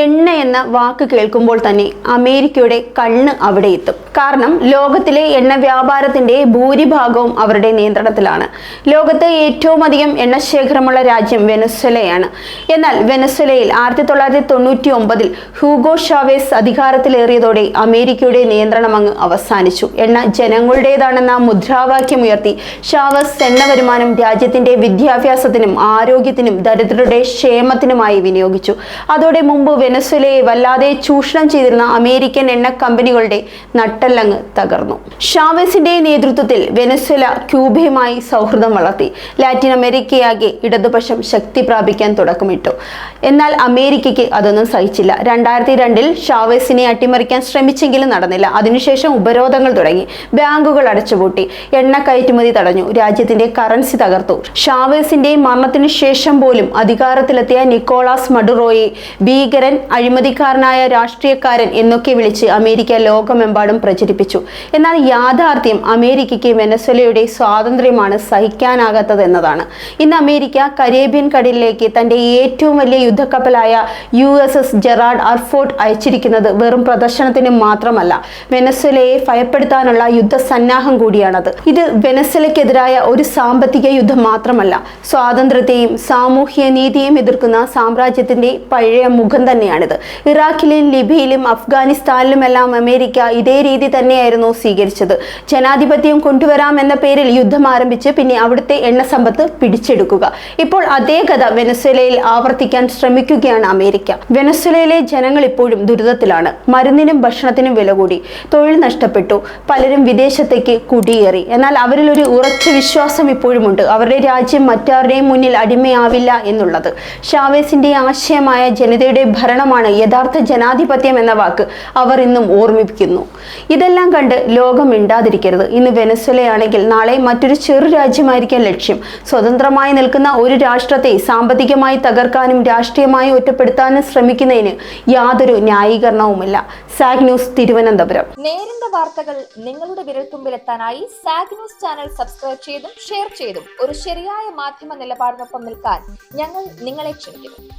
എണ്ണ എന്ന വാക്ക് കേൾക്കുമ്പോൾ തന്നെ അമേരിക്കയുടെ കണ്ണ് അവിടെ എത്തും. കാരണം ലോകത്തിലെ എണ്ണ വ്യാപാരത്തിന്റെ ഭൂരിഭാഗവും അവരുടെ നിയന്ത്രണത്തിലാണ്. ലോകത്തെ ഏറ്റവും അധികം എണ്ണ ശേഖരമുള്ള രാജ്യം വെനസ്വലയാണ്. എന്നാൽ വെനസ്വലയിൽ ആയിരത്തി തൊള്ളായിരത്തി തൊണ്ണൂറ്റി ഒമ്പതിൽ ഹൂഗോ ഷാവേസ് അധികാരത്തിലേറിയതോടെ അമേരിക്കയുടെ നിയന്ത്രണം അങ്ങ് അവസാനിച്ചു. എണ്ണ ജനങ്ങളുടേതാണെന്ന മുദ്രാവാക്യം ഉയർത്തി ഷാവസ് എണ്ണ വരുമാനം രാജ്യത്തിന്റെ വിദ്യാഭ്യാസത്തിനും ആരോഗ്യത്തിനും ദരിദ്രരുടെ ക്ഷേമത്തിനുമായി വിനിയോഗിച്ചു. അതോടെ മുമ്പ് വെനസ്വലയെ വല്ലാതെ ചൂഷണം ചെയ്തിരുന്ന അമേരിക്കൻ എണ്ണ കമ്പനികളുടെ നട്ടെല്ലങ്ങ് തകർന്നു. ഷാവേസിന്റെ നേതൃത്വത്തിൽ വെനസ്വല ക്യൂബയുമായി സൗഹൃദം വളർത്തി. ലാറ്റിൻ അമേരിക്കയാകെ ഇടതുപക്ഷം ശക്തി പ്രാപിക്കാൻ തുടക്കമിട്ടു. എന്നാൽ അമേരിക്കയ്ക്ക് അതൊന്നും സഹിച്ചില്ല. രണ്ടായിരത്തി രണ്ടിൽ ഷാവേസിനെ അട്ടിമറിക്കാൻ ശ്രമിച്ചെങ്കിലും നടന്നില്ല. അതിനുശേഷം ഉപരോധങ്ങൾ തുടങ്ങി. ബാങ്കുകൾ അടച്ചുപൂട്ടി. എണ്ണ കയറ്റുമതി തടഞ്ഞു. രാജ്യത്തിന്റെ കറൻസി തകർത്തു. ഷാവേസിന്റെ മരണത്തിനു ശേഷം പോലും അധികാരത്തിലെത്തിയ നിക്കോളാസ് മഡുറോയെ ഭീകരൻ അഴിമതിക്കാരനായ രാഷ്ട്രീയക്കാരൻ എന്നൊക്കെ വിളിച്ച് അമേരിക്ക ലോകമെമ്പാടും പ്രചരിപ്പിച്ചു. എന്നാൽ യാഥാർത്ഥ്യം അമേരിക്കയ്ക്ക് വെനസ്വലയുടെ സ്വാതന്ത്ര്യമാണ് സഹിക്കാനാകാത്തത് എന്നതാണ്. ഇന്ന് അമേരിക്ക കരേബ്യൻ കടലിലേക്ക് തന്റെ ഏറ്റവും വലിയ യുദ്ധക്കപ്പലായ U S S Gerald R Ford അയച്ചിരിക്കുന്നത് വെറും പ്രദർശനത്തിന് മാത്രമല്ല വെനസ്വലയെ ഭയപ്പെടുത്താനുള്ള യുദ്ധസന്നാഹം കൂടിയാണത്. ഇത് വെനസ്വലയ്ക്കെതിരായ ഒരു സാമ്പത്തിക യുദ്ധം മാത്രമല്ല സ്വാതന്ത്ര്യത്തെയും സാമൂഹ്യ നീതിയും എതിർക്കുന്ന സാമ്രാജ്യത്തിന്റെ പഴയ മുഖം തന്നെയാണിത്. ഇറാഖിലും ലിബിയയിലും അഫ്ഗാനിസ്ഥാനിലുമെല്ലാം അമേരിക്ക ഇതേ രീതി തന്നെയായിരുന്നു സ്വീകരിച്ചത്. ജനാധിപത്യം കൊണ്ടുവരാം എന്ന പേരിൽ യുദ്ധം ആരംഭിച്ച് പിന്നെ അവിടുത്തെ എണ്ണ സമ്പത്ത് പിടിച്ചെടുക്കുക. ഇപ്പോൾ അതേ കഥ വെനസ്വലയിൽ ആവർത്തിക്കാൻ ശ്രമിക്കുകയാണ് അമേരിക്ക. വെനസ്വലയിലെ ജനങ്ങൾ ഇപ്പോഴും ദുരിതത്തിലാണ്. മരുന്നിനും ഭക്ഷണത്തിനും വില കൂടി. തൊഴിൽ നഷ്ടപ്പെട്ടു. പലരും വിദേശത്തേക്ക് കുടിയേറി. എന്നാൽ അവരിൽ ഒരു ഉറച്ച വിശ്വാസം ഇപ്പോഴുമുണ്ട്. അവരുടെ രാജ്യം മറ്റാരുടെയും മുന്നിൽ അടിമയാവില്ല എന്നുള്ളത്. ഷാവേസിന്റെ ആശയമായ ജനതയുടെ ഭരണമാണ് യഥാർത്ഥ ജനാധിപത്യം എന്ന വാക്ക് അവർ ഇന്നും ഓർമ്മിപ്പിക്കുന്നു. ഇതെല്ലാം കണ്ട് ലോകം മിണ്ടാതിരിക്കരുത്. ഇന്ന് വെനസ്വലയാണെങ്കിൽ നാളെ മറ്റൊരു ചെറു രാജ്യമായിരിക്കാൻ ലക്ഷ്യം. സ്വതന്ത്രമായി നിൽക്കുന്ന ഒരു രാഷ്ട്രത്തെ സാമ്പത്തികമായി തകർക്കാനും രാഷ്ട്രീയമായി ഒറ്റപ്പെടുത്താനും ശ്രമിക്കുന്നതിന് യാതൊരു ന്യായീകരണവുമില്ല. Zag news Thiruvananthapuram. നേരിന്റെ വാർത്തകൾ നിങ്ങളുടെ വിരൽത്തുമ്പിലെത്താനായി സാഗ് ന്യൂസ് ചാനൽ സബ്സ്ക്രൈബ് ചെയ്തും ഷെയർ ചെയ്തും ഒരു ശരിയായ മാധ്യമ നിലപാടിനൊപ്പം നിൽക്കാൻ ഞങ്ങൾ നിങ്ങളെ ക്ഷണിക്കുന്നു.